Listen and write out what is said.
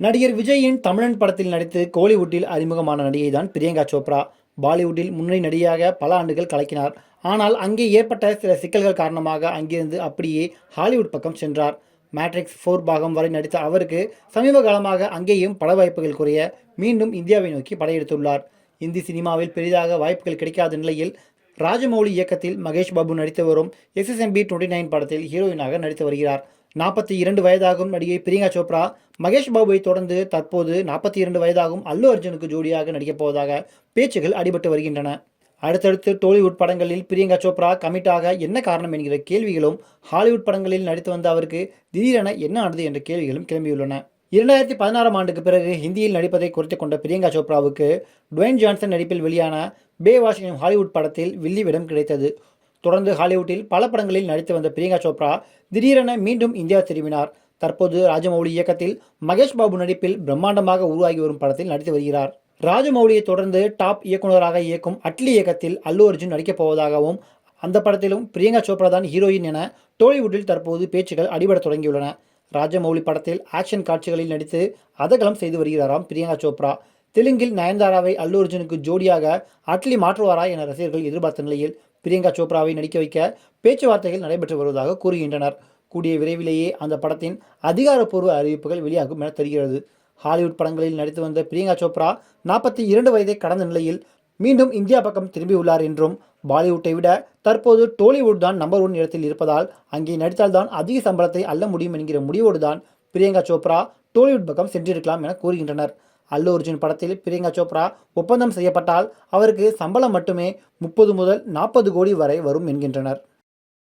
நடிகர் விஜயின் தமிழன் படத்தில் நடித்து கோலிவுட்டில் அறிமுகமான நடிகை தான் பிரியங்கா சோப்ரா. பாலிவுட்டில் முன்னணி நடிகையாக பல ஆண்டுகள் கலக்கினார். ஆனால் அங்கே ஏற்பட்ட சில சிக்கல்கள் காரணமாக அங்கிருந்து அப்படியே ஹாலிவுட் பக்கம் சென்றார். மேட்ரிக்ஸ் ஃபோர் பாகம் வரை நடித்த அவருக்கு சமீப காலமாக அங்கேயும் பட வாய்ப்புகள் குறைய மீண்டும் இந்தியாவை நோக்கி படையெடுத்துள்ளார். இந்தி சினிமாவில் பெரிதாக வாய்ப்புகள் கிடைக்காத நிலையில் ராஜமௌலி இயக்கத்தில் மகேஷ் பாபு நடித்து வரும் எஸ்எஸ்எம்பி டுவெண்ட்டி நைன் படத்தில் ஹீரோயினாக நடித்து வருகிறார். நாற்பத்தி இரண்டு வயதாகும் நடிகை பிரியங்கா சோப்ரா மகேஷ் பாபுவை தொடர்ந்து தற்போது நாற்பத்தி இரண்டு வயதாகும் அல்லு அர்ஜுனுக்கு ஜோடியாக நடிக்கப் போவதாக பேச்சுகள் அடிபட்டு வருகின்றன. அடுத்தடுத்து டோலிவுட் படங்களில் பிரியங்கா சோப்ரா கமிட்டாக என்ன காரணம் என்கிற கேள்விகளும் ஹாலிவுட் படங்களில் நடித்து வந்த அவருக்கு திடீரென என்ன ஆனது என்ற கேள்விகளும் கிளம்பியுள்ளன. இரண்டாயிரத்தி பதினாறாம் ஆண்டுக்கு பிறகு ஹிந்தியில் நடிப்பதை குறித்து கொண்ட பிரியங்கா சோப்ராவுக்கு டுவைன் ஜான்சன் நடிப்பில் வெளியான பே வாஷ் எனும் ஹாலிவுட் படத்தில் வில்லி விடம் கிடைத்தது. தொடர்ந்து ஹாலிவுட்டில் பல படங்களில் நடித்து வந்த பிரியங்கா சோப்ரா திடீரென மீண்டும் இந்தியா திரும்பினார். தற்போது ராஜமௌலி இயக்கத்தில் மகேஷ் பாபு நடிப்பில் பிரம்மாண்டமாக உருவாகி வரும் படத்தில் நடித்து வருகிறார். ராஜமௌலியை தொடர்ந்து டாப் இயக்குநராக இயக்கும் அட்லி இயக்கத்தில் அல்லு அர்ஜுன் நடிக்கப் போவதாகவும் அந்த படத்திலும் பிரியங்கா சோப்ரா தான் ஹீரோயின் என டோலிவுட்டில் தற்போது பேச்சுகள் அடிபடத் தொடங்கியுள்ளன. ராஜமௌலி படத்தில் ஆக்ஷன் காட்சிகளில் நடித்து அதகலம் செய்து வருகிறாராம் பிரியங்கா சோப்ரா. தெலுங்கில் நயன்தாராவை அல்லு அர்ஜுனுக்கு ஜோடியாக அட்லி மாற்றுவாரா என ரசிகர்கள் எதிர்பார்த்த நிலையில் பிரியங்கா சோப்ராவை நடிக்க வைக்க பேச்சுவார்த்தைகள் நடைபெற்று வருவதாக கூறுகின்றனர். கூடிய விரைவிலேயே அந்த படத்தின் அதிகாரப்பூர்வ அறிவிப்புகள் வெளியாகும் என தெரிகிறது. ஹாலிவுட் படங்களில் நடித்து வந்த பிரியங்கா சோப்ரா நாற்பத்தி இரண்டு வயதை கடந்த நிலையில் மீண்டும் இந்தியா பக்கம் திரும்பியுள்ளார் என்றும் பாலிவுட்டை விட தற்போது டோலிவுட் தான் நம்பர் ஒன் இடத்தில் இருப்பதால் அங்கே நடித்தால்தான் அதிக சம்பளத்தை அள்ள முடியும் என்கிற முடிவோடு தான் பிரியங்கா சோப்ரா டோலிவுட் பக்கம் சென்றிருக்கலாம் என கூறுகின்றனர். அல்லு அர்ஜுன் படத்தில் பிரியங்கா சோப்ரா ஒப்பந்தம் செய்யப்பட்டால் அவருக்கு சம்பளம் மட்டுமே முப்பது முதல் நாற்பது கோடி வரை வரும் என்கின்றனர்.